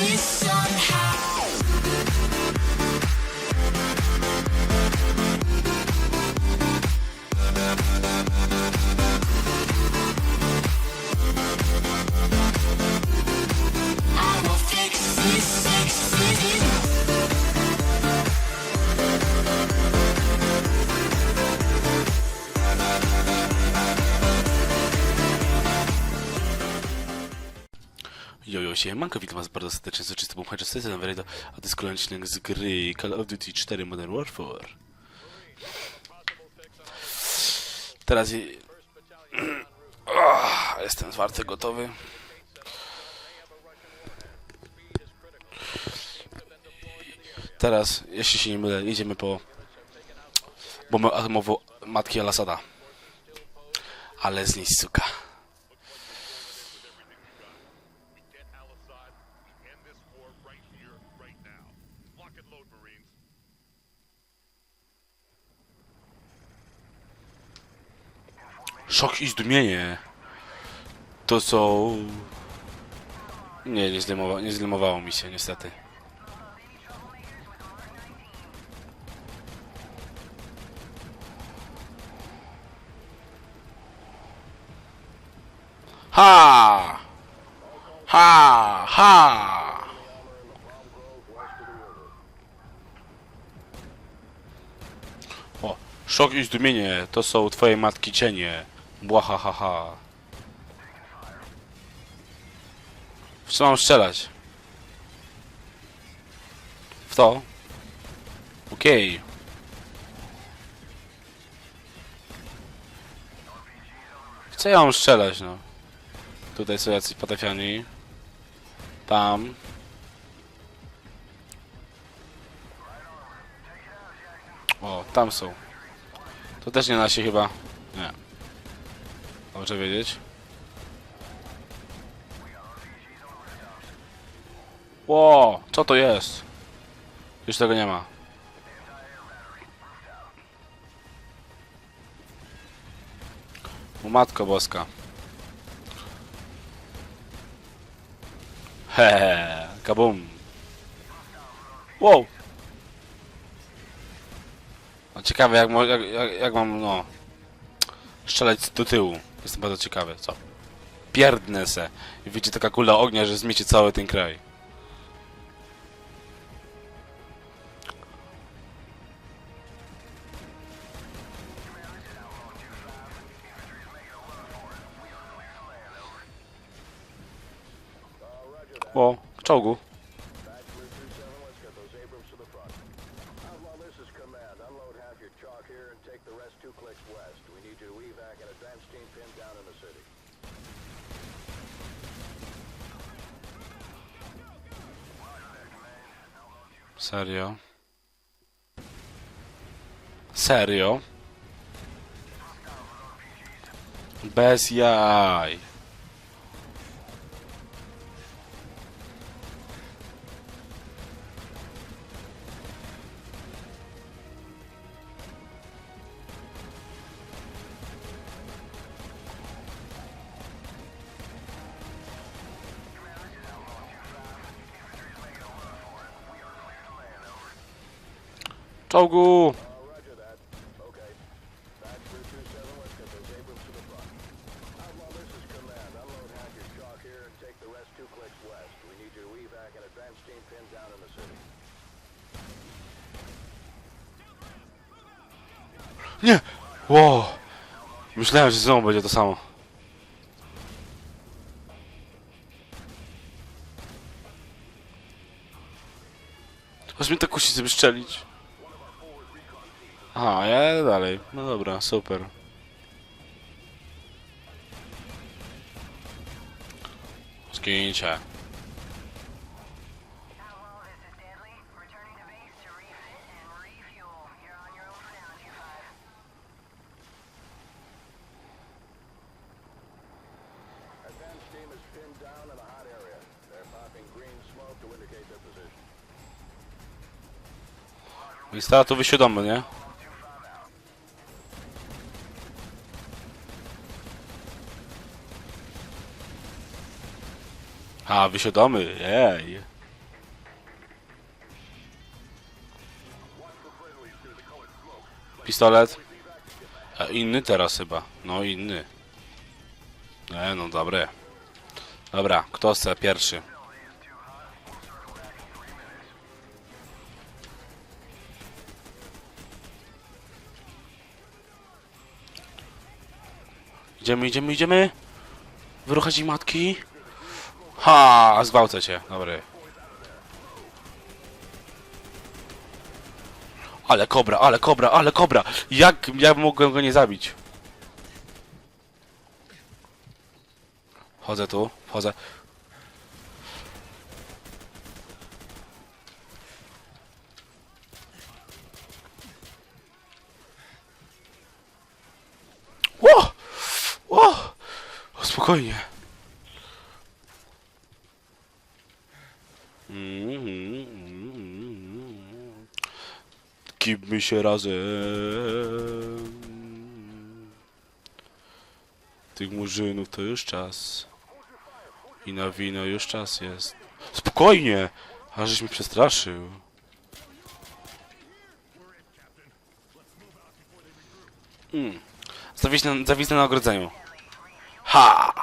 this Jojo, siemanko, witam was bardzo serdecznie, z czystym uchem, z tym Vereda, a to jest kolejny z gry Call of Duty 4 Modern Warfare. Teraz... Ah, Jestem zwarty, gotowy. Teraz, jeśli się nie mylę, idziemy po bombę atomową matki Al-Assada. Ale z niej suka. Szok i zdumienie. To są... Nie, nie, zlemowa, nie zlemowało mi się, niestety. Ha! Ha! Ha! O, szok i zdumienie, to są twoje matki cienie. Błaha ha ha. W co mam strzelać? W to? Okej. Chcę ja mam strzelać, no. Tutaj są jacyś potrafiani. Tam. O, tam są. To też nie nasi chyba. Nie. Dobrze wiedzieć. Ło, co to jest? Już tego nie ma. Matko boska. Hehe, kabum. Wow. No ciekawe jak, jak, jak, jak mam, no... Strzelać do tyłu. Jestem bardzo ciekawy, co? Pierdnę se. I taka kula ognia, że zmiecie cały ten kraj. O, czołgu. Serio? Serio? Bez jaj. City. Nie! Wow! Myślałem, że znowu będzie to samo. Aż mnie tak kusi, żeby strzelić. Aha, ja dalej. No dobra, super. Is Deadly. Returning to base to A, wysiadamy, jej. Pistolet. E, inny teraz chyba. No, inny. E, no, dobre. Dobra, kto chce pierwszy? Idziemy, idziemy, idziemy. Wyruchać matki. Ha, zgwałcę cię. Dobry. Ale kobra, ale kobra, ale kobra! Jak ja mogłem go nie zabić? Chodzę tu, chodzę. Ło! Ło! Spokojnie. Kipmy się razem. Tych murzynów to już czas. I na wino już czas jest. Spokojnie! Aż żeś mi przestraszył. Mm. Zawisnę, zawisnę na ogrodzeniu. Ha!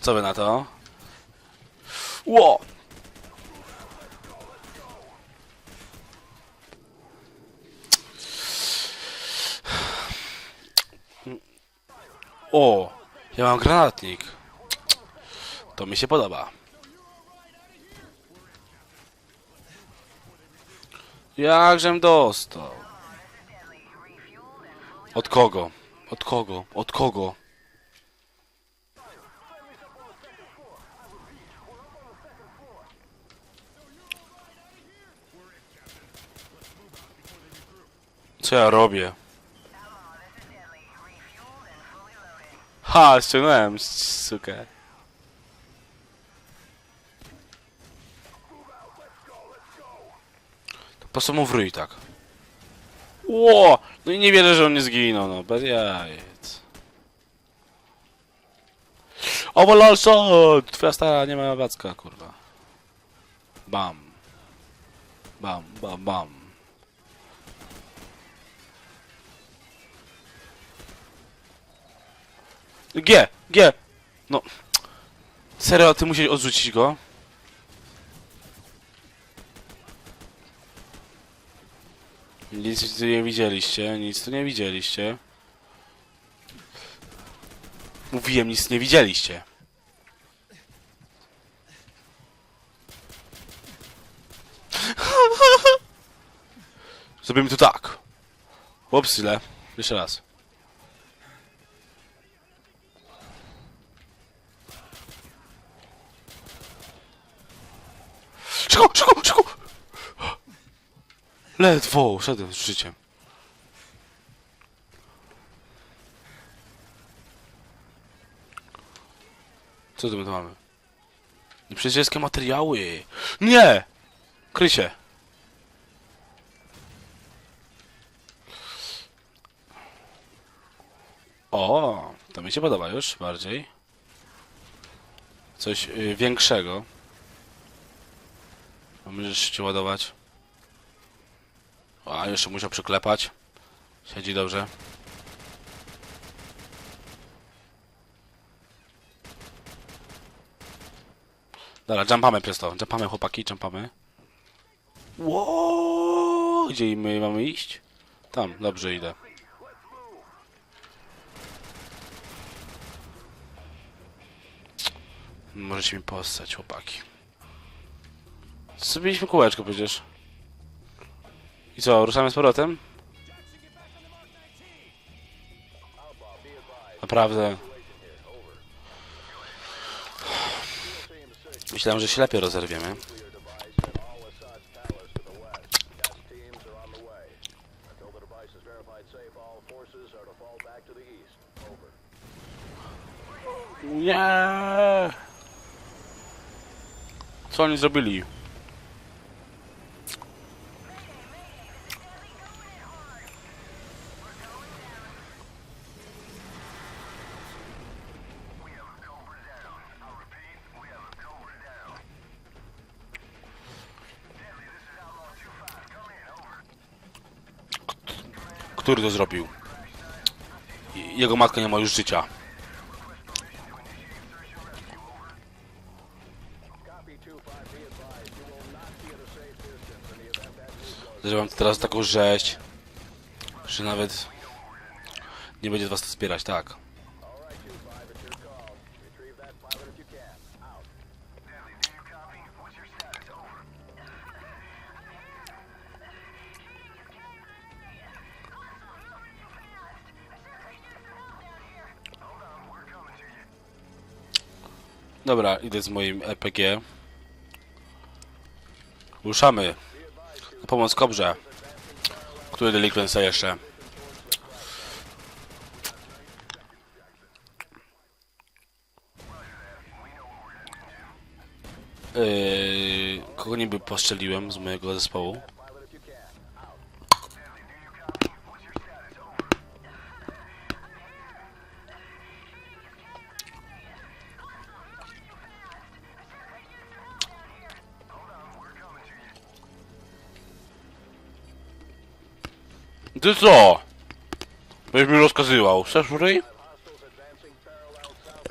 Co wy na to? Ło! O! Ja mam granatnik. To mi się podoba. Jakżem dostał? Od kogo? Od kogo? Od kogo? Co ja robię? Ha, ściągnąłem, sukę. To po co mu w ryj tak? Ło! No i nie wierzę, że on nie zginął, no, bez jajec. O, Walalso! Twoja stara nie ma wacka, kurwa. Bam. Bam, bam, bam. G! G! No. Serio, ty musisz odrzucić go? Nic tu nie widzieliście, nic tu nie widzieliście. Mówiłem, nic nie widzieliście. Zrobimy to tak. Ups, źle. Jeszcze raz. Ledwo, szedłem z życiem. Co tu my tu mamy? Nieprzyjacielskie materiały! Nie! Kryj się! O, to mi się podoba już bardziej. Coś y, większego. Możesz się ładować. A, jeszcze musiał przyklepać. Siedzi dobrze. Dobra, jumpamy przez to. Jumpamy chłopaki, jumpamy. Ło! Gdzie my mamy iść? Tam, dobrze idę. Możecie mi postać, chłopaki. Zrobiliśmy kółeczko przecież. I co, ruszamy z powrotem? Naprawdę. Myślałem, że się lepiej rozerwiemy. All Assad's palace to Który to zrobił? Jego matka nie ma już życia. Zażywam teraz taką rzeź, że nawet nie będzie was to wspierać, tak. Dobra, idę z moim RPG. Ruszamy. Na pomoc kobrze. Który delikwent chce jeszcze? Yy, kogo niby postrzeliłem z mojego zespołu? Ty co? Będziesz mi rozkazywał. Chcesz ryj?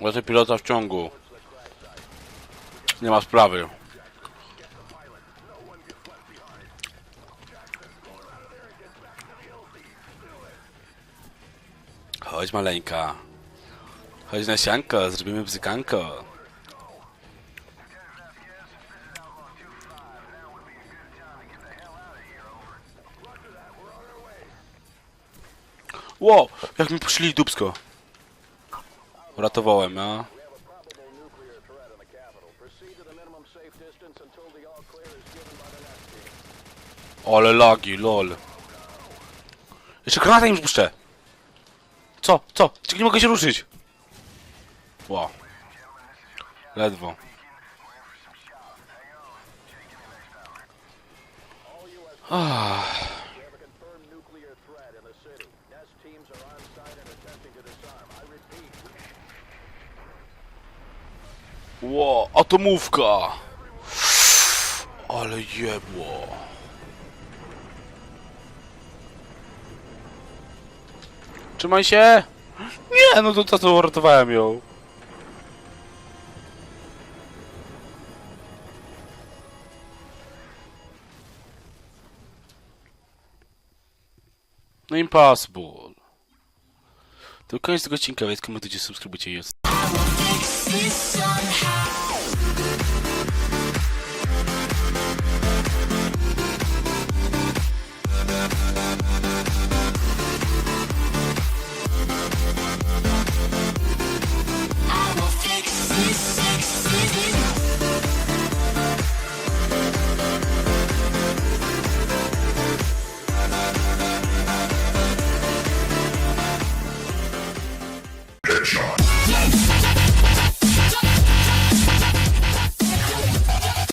Lecę pilota w ciągu. Nie ma sprawy. Chodź maleńka. Chodź na sianko, zrobimy bzykanko. Clear is given by the next team. Ale lagi, lol. Jeszcze granatę im puszczę. Co? Co? Czekaj, nie mogę się ruszyć. Wow. Ledwo. We atomówka. Ale jebło. Trzymaj się. Nie, no to to co uratowałem ją. No impossible. To koniec tego odcinka, więc komentujcie, subskrybujcie i